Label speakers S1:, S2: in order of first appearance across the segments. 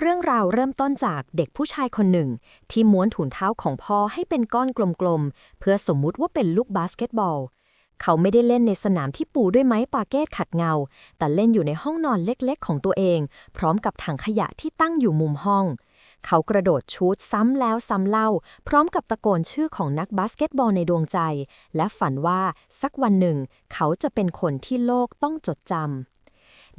S1: เรื่องราวเริ่มต้นจากเด็กผู้ชายคนหนึ่ง ที่ม้วนถุงเท้าของพ่อให้เป็นก้อนกลมๆ เพื่อสมมุติว่าเป็นลูกบาสเกตบอล เขาไม่ได้เล่นในสนามที่ปูด้วยไม้ปาเกตขัดเงา แต่เล่นอยู่ในห้องนอนเล็กๆ ของตัวเอง พร้อมกับถังขยะที่ตั้งอยู่มุมห้อง เขากระโดดชูตซ้ำแล้วซ้ำเล่า พร้อมกับตะโกนชื่อของนักบาสเกตบอลในดวงใจ และฝันว่าสักวันหนึ่ง เขาจะเป็นคนที่โลกต้องจดจำ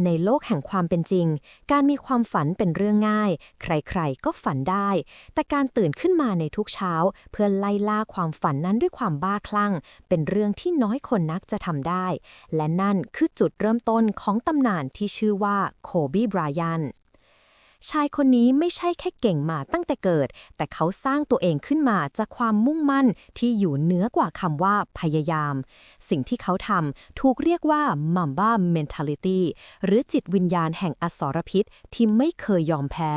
S1: ในโลกแห่งความเป็นจริง การมีความฝันเป็นเรื่องง่าย ใครๆ ก็ฝันได้ แต่การตื่นขึ้นมาในทุกเช้า เพื่อไล่ล่าความฝันนั้นด้วยความบ้าคลั่ง เป็นเรื่องที่น้อยคนนักจะทำได้ และนั่นคือจุดเริ่มต้นของตำนานที่ชื่อว่าโคบีไบรอัน ชายคนนี้ไม่ใช่แค่เก่งมาตั้งแต่เกิด แต่เขาสร้างตัวเองขึ้นมาจากความมุ่งมั่นที่อยู่เหนือกว่าคำว่าพยายาม สิ่งที่เขาทำถูกเรียกว่า Mamba Mentality หรือจิตวิญญาณแห่งอสรพิษที่ไม่เคยยอมแพ้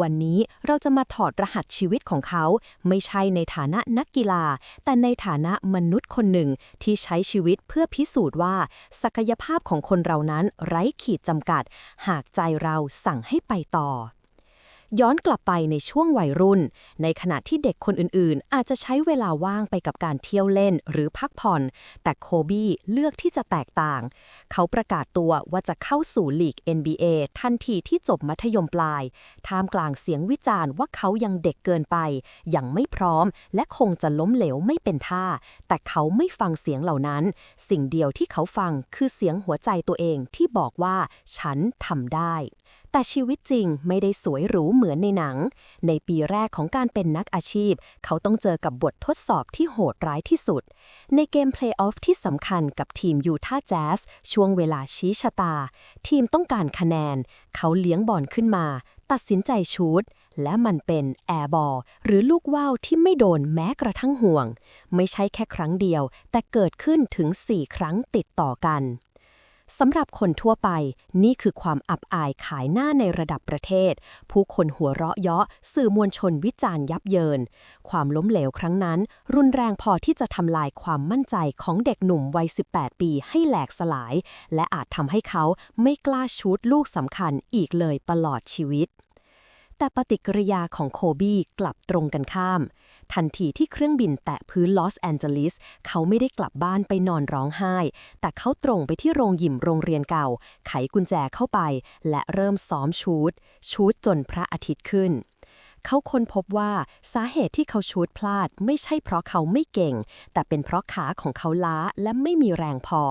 S1: วันนี้เราจะมาถอดรหัสชีวิตของเขา ไม่ใช่ในฐานะนักกีฬา แต่ในฐานะมนุษย์คนหนึ่งที่ใช้ชีวิตเพื่อพิสูจน์ว่า ศักยภาพของคนเรานั้นไร้ขีดจำกัด หากใจเราสั่งให้ไปต่อ ย้อนกลับไปในช่วงวัยรุ่น ในขณะที่เด็กคนอื่นๆ อาจจะใช้เวลาว่างไปกับการเที่ยวเล่นหรือพักผ่อน แต่โคบี้เลือกที่จะแตกต่าง เขาประกาศตัวว่าจะเข้าสู่ลีก NBA ทันทีที่จบมัธยมปลาย ท่ามกลางเสียงวิจารณ์ว่าเขายังเด็กเกินไป ยังไม่พร้อม และคงจะล้มเหลวไม่เป็นท่า แต่เขาไม่ฟังเสียงเหล่านั้น สิ่งเดียวที่เขาฟังคือเสียงหัวใจตัวเองที่บอกว่าฉันทำได้แต่ชีวิตจริงไม่ได้สวยหรูเหมือนในหนัง ในปีแรกของการเป็นนักอาชีพ เขาต้องเจอกับบททดสอบที่โหดร้ายที่สุด ในเกมเพลย์ออฟที่สำคัญกับทีมยูทาห์แจ๊สช่วงเวลาชี้ชะตา ทีมต้องการคะแนน เขาเลี้ยงบอลขึ้นมา ตัดสินใจชูดและมันเป็นแอร์บอลหรือลูกว่าวที่ไม่โดนแม้กระทั่งห่วง ไม่ใช่แค่ครั้งเดียว แต่เกิดขึ้นถึง 4 ครั้งติดต่อกัน สำหรับคนทั่วไป นี่คือความอับอายขายหน้าในระดับประเทศ ผู้คนหัวเราะเยาะ สื่อมวลชนวิจารณ์ยับเยิน ความล้มเหลวครั้งนั้น รุนแรงพอที่จะทำลายความมั่นใจของเด็กหนุ่มวัย 18 ปีให้แหลกสลาย และอาจทำให้เขาไม่กล้าชูดลูกสำคัญอีกเลยตลอดชีวิต แต่ปฏิกิริยาของโคบี้กลับตรงกันข้าม ทันทีที่เครื่องบินแตะพื้นลอสแอนเจลิส เขาไม่ได้กลับบ้านไปนอนร้องไห้ แต่เขาตรงไปที่โรงยิมโรงเรียนเก่า ไขกุญแจเข้าไป และเริ่มซ้อมชูด ชูดจนพระอาทิตย์ขึ้น เขาค้นพบว่าสาเหตุที่เขาชูดพลาดไม่ใช่เพราะเขาไม่เก่ง แต่เป็นเพราะขาของเขาล้าและไม่มีแรงพอ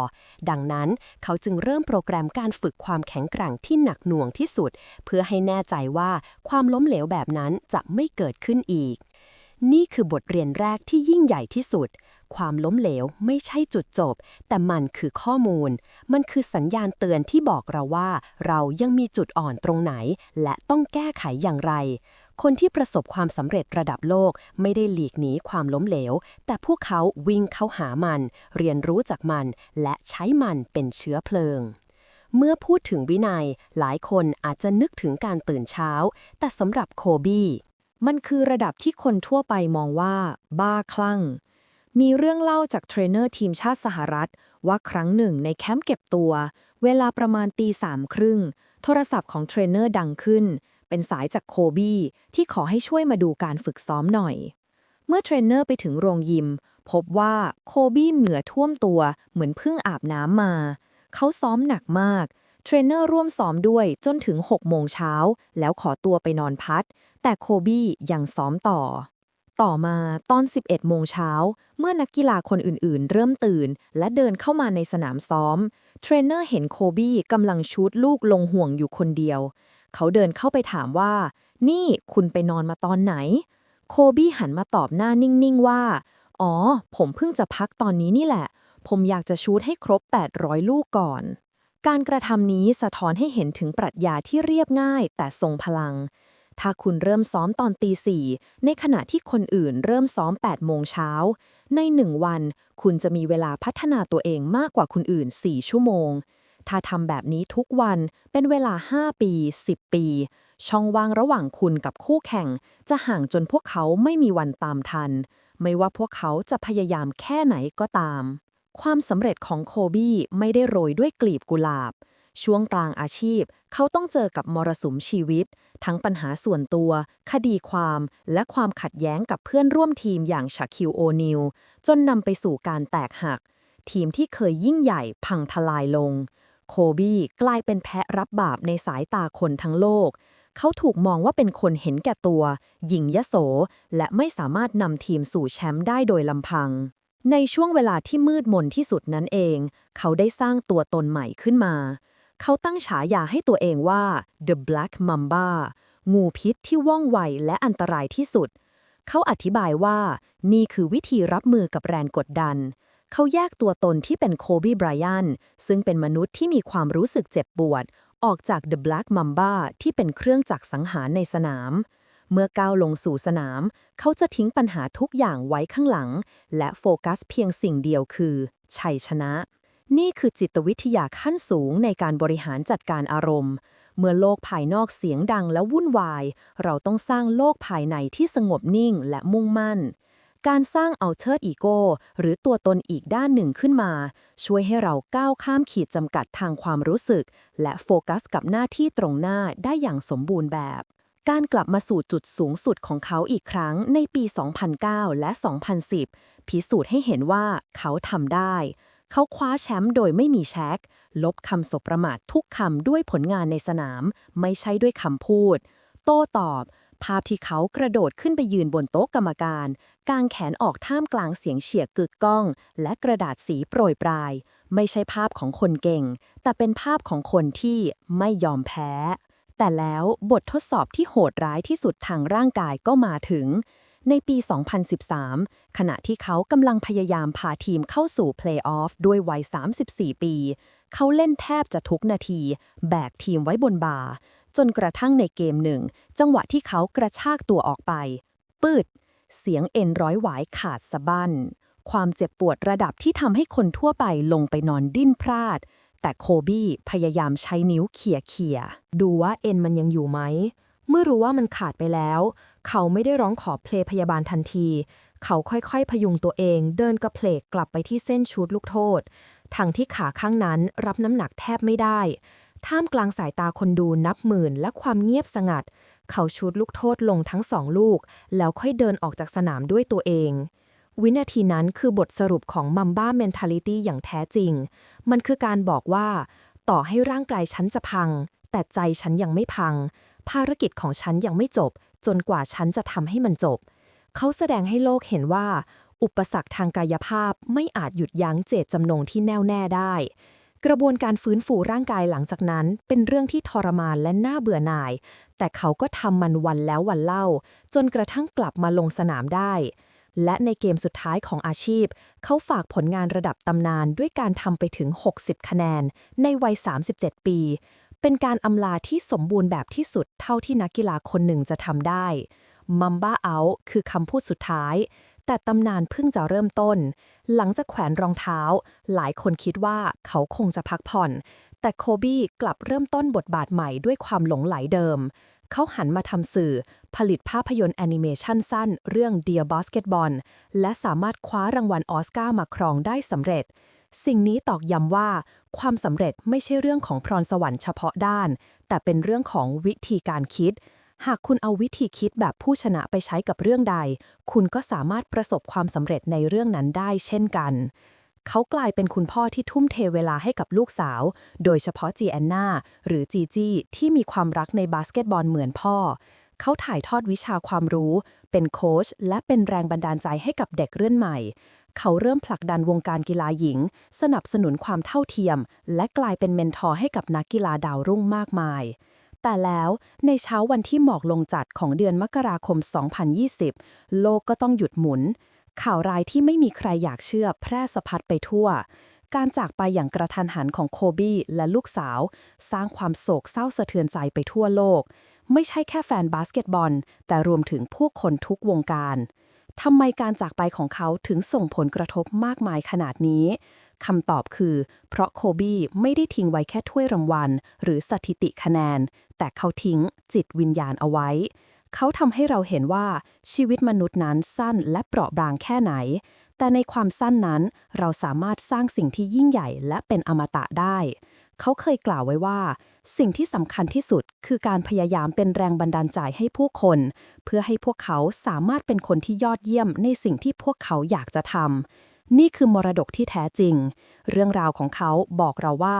S1: ดังนั้นเขาจึงเริ่มโปรแกรมการฝึกความแข็งแกร่งที่หนักหน่วงที่สุด เพื่อให้แน่ใจว่าความล้มเหลวแบบนั้นจะไม่เกิดขึ้นอีก นี่คือบทเรียนแรกที่ยิ่งใหญ่ที่สุดความล้มเหลวไม่ใช่จุดจบ แต่มันคือข้อมูล มันคือสัญญาณเตือนที่บอกเราว่า เรายังมีจุดอ่อนตรงไหน และต้องแก้ไขอย่างไร คนที่ประสบความสำเร็จระดับโลกไม่ได้หลีกหนีความล้มเหลว แต่พวกเขาวิ่งเข้าหามัน เรียนรู้จากมัน และใช้มันเป็นเชื้อเพลิง เมื่อพูดถึงวินัย หลายคนอาจจะนึกถึงการตื่นเช้า แต่สำหรับโคบี้มันคือระดับที่คนทั่วไปมองว่า บ้าคลั่ง มีเรื่องเล่าจากเทรนเนอร์ทีมชาติสหรัฐ ว่าครั้งหนึ่งในแคมป์เก็บตัว เวลาประมาณตีสามครึ่ง โทรศัพท์ของเทรนเนอร์ดังขึ้น เป็นสายจากโคบี้ที่ขอให้ช่วยมาดูการฝึกซ้อมหน่อย เมื่อเทรนเนอร์ไปถึงโรงยิม พบว่าโคบี้เหงื่อท่วมตัวเหมือนเพิ่งอาบน้ำมา เขาซ้อมหนักมาก เทรนเนอร์ร่วมซ้อมด้วยจนถึง6โมงเช้า แล้วขอตัวไปนอนพักแต่โคบี้ยังซ้อมต่อต่อมาตอน 11 โมงเช้า เมื่อนักกีฬาคนอื่นๆ เริ่มตื่น และเดินเข้ามาในสนามซ้อม เทรนเนอร์เห็นโคบี้กำลังชูดลูกลงห่วงอยู่คนเดียว เขาเดินเข้าไปถามว่า นี่คุณไปนอนมาตอนไหน โคบี้หันมาตอบหน้านิ่ง ๆ ว่า อ๋อ ผมเพิ่งจะพักตอนนี้นี่แหละ ผมอยากจะชูดให้ครบ 800 ลูกก่อน การกระทำนี้สะท้อนให้เห็นถึงปรัชญาที่เรียบง่าย แต่ทรงพลัง ถ้าคุณเริ่มซ้อมตอนตีสี่ในขณะที่คนอื่นเริ่มซ้อม8โมงเช้า ในหนึ่งวัน คุณจะมีเวลาพัฒนาตัวเองมากกว่าคนอื่น 4 ชั่วโมง ถ้าทำแบบนี้ทุกวันเป็นเวลา 5 ปี 10 ปี ช่องว่างระหว่างคุณกับคู่แข่ง จะห่างจนพวกเขาไม่มีวันตามทัน ไม่ว่าพวกเขาจะพยายามแค่ไหนก็ตาม ความสำเร็จของโคบี้ไม่ได้โรยด้วยกลีบกุหลาบ
S2: ช่วงกลางอาชีพ เขาต้องเจอกับมรสุมชีวิต ทั้งปัญหาส่วนตัว คดีความ และความขัดแย้งกับเพื่อนร่วมทีมอย่างชาคิวโอนิลจนนำไปสู่การแตกหัก ทีมที่เคยยิ่งใหญ่พังทลายลง โคบี้กลายเป็นแพะรับบาปในสายตาคนทั้งโลก เขาถูกมองว่าเป็นคนเห็นแก่ตัวหญิงยโส และไม่สามารถนำทีมสู่แชมป์ได้โดยลำพัง ในช่วงเวลาที่มืดมนที่สุดนั้นเอง เขาได้สร้างตัวตนใหม่ขึ้นมา เขาตั้งฉายาให้ตัวเองว่า The Black Mamba งูพิษที่ว่องไวและอันตรายที่สุด เขาอธิบายว่านี่คือวิธีรับมือกับแรงกดดัน เขาแยกตัวตนที่เป็นโคบีไบรอันซึ่งเป็นมนุษย์ที่มีความรู้สึกเจ็บปวด ออกจาก The Black Mamba ที่เป็นเครื่องจักรสังหารในสนาม เมื่อก้าวลงสู่สนาม เขาจะทิ้งปัญหาทุกอย่างไว้ข้างหลัง และโฟกัสเพียงสิ่งเดียวคือ ชัยชนะ นี่คือจิตวิทยาขั้นสูงในการบริหารจัดการอารมณ์ เมื่อโลกภายนอกเสียงดังและวุ่นวาย เราต้องสร้างโลกภายในที่สงบนิ่งและมุ่งมั่น การสร้าง Alter Ego หรือตัวตนอีกด้านหนึ่งขึ้นมา ช่วยให้เราก้าวข้ามขีดจำกัดทางความรู้สึก และโฟกัสกับหน้าที่ตรงหน้าได้อย่างสมบูรณ์แบบ การกลับมาสู่จุดสูงสุดของเขาอีกครั้งในปี 2009 และ 2010 พิสูจน์ให้เห็นว่าเขาทำได้ เขาคว้าแชมป์โดยไม่มีแช็กลบคำสบประมาททุกคำด้วยผลงานในสนาม ไม่ใช่ด้วยคำพูด โต้ตอบ ภาพที่เขากระโดดขึ้นไปยืนบนโต๊ะกรรมการ กางแขนออกท่ามกลางเสียงเฉียกกึกก้อง และกระดาษสีโปรยปลาย ไม่ใช่ภาพของคนเก่ง แต่เป็นภาพของคนที่ไม่ยอมแพ้ แต่แล้วบททดสอบที่โหดร้ายที่สุดทางร่างกายก็มาถึง ในปี 2013 ขณะที่เขากำลังพยายามพาทีมเข้าสู่เพลย์ออฟด้วยวัย 34 ปี เขาเล่นแทบจะทุกนาที แบกทีมไว้บนบ่า จนกระทั่งในเกมหนึ่ง จังหวะที่เขากระชากตัวออกไป ปืด เสียงเอ็นร้อยหวายขาดสะบั้น ความเจ็บปวดระดับที่ทำให้คนทั่วไปลงไปนอนดิ้นพลาด แต่โคบี้พยายามใช้นิ้วเขี่ยเขี่ยๆดูว่าเอ็นมันยังอยู่ไหม เมื่อรู้ว่ามันขาดไปแล้ว เขาไม่ได้ร้องขอเพลย์พยาบาลทันที เขาค่อยๆ พยุงตัวเองเดินกระเพลกกลับไปที่เส้นชูดลูกโทษทั้งที่ขาข้างนั้นรับน้ำหนักแทบไม่ได้ ท่ามกลางสายตาคนดูนับหมื่นและความเงียบสงัด เขาชูดลูกโทษลงทั้งสองลูก แล้วค่อยเดินออกจากสนามด้วยตัวเอง วินาทีนั้นคือบทสรุปของมัมบ้าเมนท a ลิตี้อย่างแท้จริง มันคือการบอกว่า ต่อให้ร่างกายฉันจะพัง แต่ใจฉันยังไม่พัง ภารกิจของฉันยังไม่จบ จนกว่าฉันจะทำให้มันจบ เขาแสดงให้โลกเห็นว่า อุปสรรคทางกายภาพไม่อาจหยุดยั้งเจตจำนงที่แน่วแน่ได้ กระบวนการฟื้นฟูร่างกายหลังจากนั้น เป็นเรื่องที่ทรมานและน่าเบื่อหน่าย แต่เขาก็ทำมันวันแล้ววันเล่า จนกระทั่งกลับมาลงสนามได้ และในเกมสุดท้ายของอาชีพ เขาฝากผลงานระดับตำนานด้วยการทำไปถึง 60 คะแนน ในวัย 37 ปี เป็นการอำลาที่สมบูรณ์แบบที่สุดเท่าที่นักกีฬาคนหนึ่งจะทำได้มัมบ้าเอาคือคำพูดสุดท้าย แต่ตำนานเพิ่งจะเริ่มต้น หลังจากแขวนรองเท้า หลายคนคิดว่าเขาคงจะพักผ่อน แต่โคบี้กลับเริ่มต้นบทบาทใหม่ด้วยความหลงไหลเดิม เขาหันมาทำสื่อ ผลิตภาพยนตร์แอนิเมชันสั้น เรื่อง Dear Basketball และสามารถคว้ารางวัลออสการ์มาครองได้สำเร็จ สิ่งนี้ตอกย้ำว่า ความสำเร็จไม่ใช่เรื่องของพรสวรรค์เฉพาะด้าน แต่เป็นเรื่องของวิธีการคิด หากคุณเอาวิธีคิดแบบผู้ชนะไปใช้กับเรื่องใด คุณก็สามารถประสบความสำเร็จในเรื่องนั้นได้เช่นกัน เขากลายเป็นคุณพ่อที่ทุ่มเทเวลาให้กับลูกสาว โดยเฉพาะจีแอนนาหรือจีจี้ที่มีความรักในบาสเกตบอลเหมือนพ่อ เขาถ่ายทอดวิชาความรู้ เป็นโค้ชและเป็นแรงบันดาลใจให้กับเด็กเรุ่อนใหม่ เขาเริ่มผลักดันวงการกีฬาหญิง สนับสนุนความเท่าเทียม และกลายเป็นเมนทอร์ให้กับนักกีฬาดาวรุ่งมากมาย แต่แล้วในเช้าวันที่หมอกลงจัดของเดือนมกราคม 2020 โลกก็ต้องหยุดหมุน ข่าวร้ายที่ไม่มีใครอยากเชื่อแพร่สะพัดไปทั่ว การจากไปอย่างกระทันหันของโคบี้และลูกสาว สร้างความโศกเศร้าสะเทือนใจไปทั่วโลก ไม่ใช่แค่แฟนบาสเกตบอล แต่รวมถึงผู้คนทุกวงการทำไมการจากไปของเขาถึงส่งผลกระทบมากมายขนาดนี้ คำตอบคือ เพราะโคบี้ไม่ได้ทิ้งไว้แค่ถ้วยรางวัล หรือสถิติคะแนน แต่เขาทิ้งจิตวิญญาณเอาไว้ เขาทำให้เราเห็นว่าชีวิตมนุษย์นั้นสั้นและเปราะบางแค่ไหน แต่ในความสั้นนั้นเราสามารถสร้างสิ่งที่ยิ่งใหญ่และเป็นอมตะได้ เขาเคยกล่าวไว้ว่า สิ่งที่สำคัญที่สุดคือการพยายามเป็นแรงบันดาลใจให้ผู้คน เพื่อให้พวกเขาสามารถเป็นคนที่ยอดเยี่ยมในสิ่งที่พวกเขาอยากจะทำ นี่คือมรดกที่แท้จริง เรื่องราวของเขาบอกเราว่า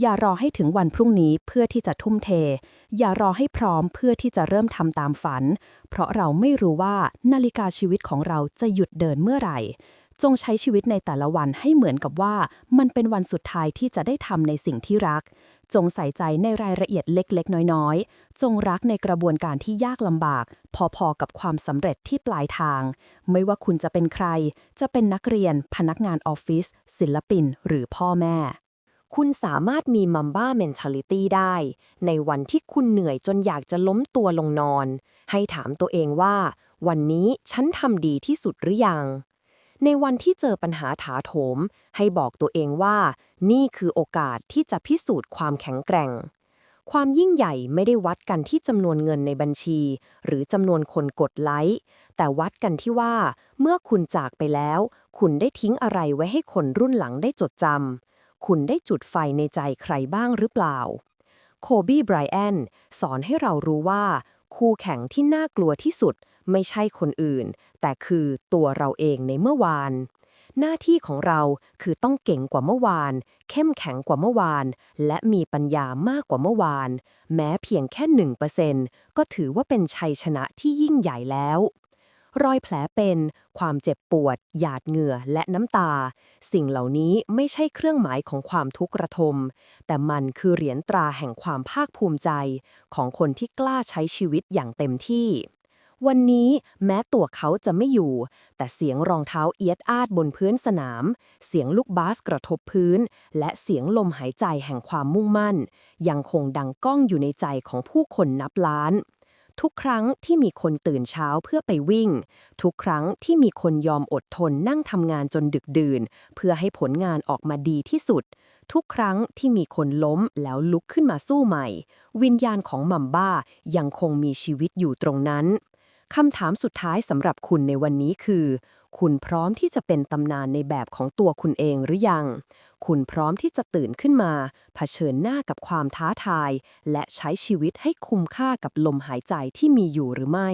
S2: อย่ารอให้ถึงวันพรุ่งนี้เพื่อที่จะทุ่มเท อย่ารอให้พร้อมเพื่อที่จะเริ่มทำตามฝัน เพราะเราไม่รู้ว่านาฬิกาชีวิตของเราจะหยุดเดินเมื่อไหร่ จงใช้ชีวิตในแต่ละวันให้เหมือนกับว่า มันเป็นวันสุดท้ายที่จะได้ทำในสิ่งที่รัก จงใส่ใจในรายละเอียดเล็กๆ น้อยๆ จงรักในกระบวนการที่ยากลำบาก พอๆกับความสำเร็จที่ปลายทาง ไม่ว่าคุณจะเป็นใคร จะเป็นนักเรียน พนักงานออฟฟิศศิลปิน หรือพ่อแม่
S1: คุณสามารถมีมัมบ้าเมน t a l i t y ได้ ในวันที่คุณเหนื่อยจนอยากจะล้มตัวลงนอน ให้ถามตัวเองว่า วันนี้ฉันทำดีที่สุดหรือยัง ในวันที่เจอปัญหาถาโถม ให้บอกตัวเองว่า นี่คือโอกาสที่จะพิสูจน์ความแข็งแกร่ง ความยิ่งใหญ่ไม่ได้วัดกันที่จำนวนเงินในบัญชี หรือจำนวนคนกดไลค์แต่วัดกันที่ว่า เมื่อคุณจากไปแล้ว คุณได้ทิ้งอะไรไว้ให้คนรุ่นหลังได้จดจำคุณได้จุดไฟในใจใครบ้างหรือเปล่าโคบีไบรอันสอนให้เรารู้ว่า คู่แข่งที่น่ากลัวที่สุด ไม่ใช่คนอื่น แต่คือตัวเราเองในเมื่อวาน หน้าที่ของเราคือต้องเก่งกว่าเมื่อวาน เข้มแข็งกว่าเมื่อวาน และมีปัญญามากกว่าเมื่อวาน แม้เพียงแค่หนึ่งเปอร์เซ็นก็ถือว่าเป็นชัยชนะที่ยิ่งใหญ่แล้วรอยแผลเป็น ความเจ็บปวด หยาดเหงื่อและน้ำตา สิ่งเหล่านี้ไม่ใช่เครื่องหมายของความทุกข์ระทม แต่มันคือเหรียญตราแห่งความภาคภูมิใจ ของคนที่กล้าใช้ชีวิตอย่างเต็มที่ วันนี้แม้ตัวเขาจะไม่อยู่ แต่เสียงรองเท้าเอียดอาดบนพื้นสนาม เสียงลูกบาสกระทบพื้น และเสียงลมหายใจแห่งความมุ่งมั่น ยังคงดังก้องอยู่ในใจของผู้คนนับล้าน ทุกครั้งที่มีคนตื่นเช้าเพื่อไปวิ่ง ทุกครั้งที่มีคนยอมอดทนนั่งทำงานจนดึกดื่น เพื่อให้ผลงานออกมาดีที่สุดทุกครั้งที่มีคนล้มแล้วลุกขึ้นมาสู้ใหม่ วิญญาณของมัมบ้ายังคงมีชีวิตอยู่ตรงนั้น คำถามสุดท้ายสำหรับคุณในวันนี้คือ คุณพร้อมที่จะเป็นตำนานในแบบของตัวคุณเองหรือยัง คุณพร้อมที่จะตื่นขึ้นมา เผชิญหน้ากับความท้าทาย และใช้ชีวิตให้คุ้มค่ากับลมหายใจที่มีอยู่หรือไม่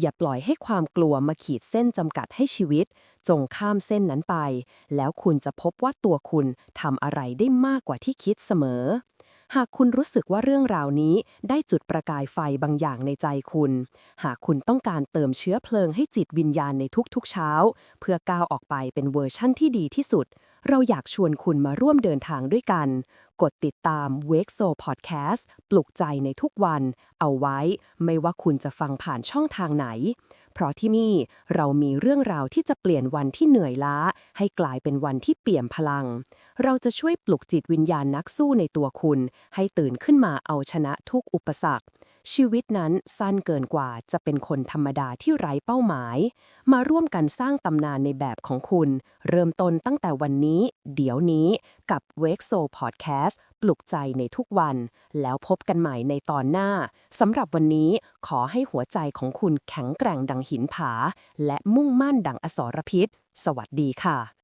S1: อย่าปล่อยให้ความกลัวมาขีดเส้นจำกัดให้ชีวิต จงข้ามเส้นนั้นไป แล้วคุณจะพบว่าตัวคุณทำอะไรได้มากกว่าที่คิดเสมอ หากคุณรู้สึกว่าเรื่องราวนี้ได้จุดประกายไฟบางอย่างในใจคุณ หากคุณต้องการเติมเชื้อเพลิงให้จิตวิญญาณในทุกๆเช้า เพื่อก้าวออกไปเป็นเวอร์ชั่นที่ดีที่สุด เราอยากชวนคุณมาร่วมเดินทางด้วยกัน กดติดตาม w a k e s o Podcast ปลุกใจในทุกวัน เอาไว้ ไม่ว่าคุณจะฟังผ่านช่องทางไหน เพราะที่นี่เรามีเรื่องราวที่จะเปลี่ยนวันที่เหนื่อยล้า ให้กลายเป็นวันที่เปี่ยมพลัง เราจะช่วยปลุกจิตวิญญาณนักสู้ในตัวคุณ ให้ตื่นขึ้นมาเอาชนะทุกอุปสรรค ชีวิตนั้นสั้นเกินกว่าจะเป็นคนธรรมดาที่ไร้เป้าหมาย มาร่วมกันสร้างตำนานในแบบของคุณ เริ่มต้นตั้งแต่วันนี้ เดี๋ยวนี้กับ w a k e s o Podcast ปลุกใจในทุกวัน แล้วพบกันใหม่ในตอนหน้าสำหรับวันนี้ขอให้หัวใจของคุณแข็งแกร่งดังหินผา และมุ่งมั่นดังอสรพิษ สวัสดีค่ะ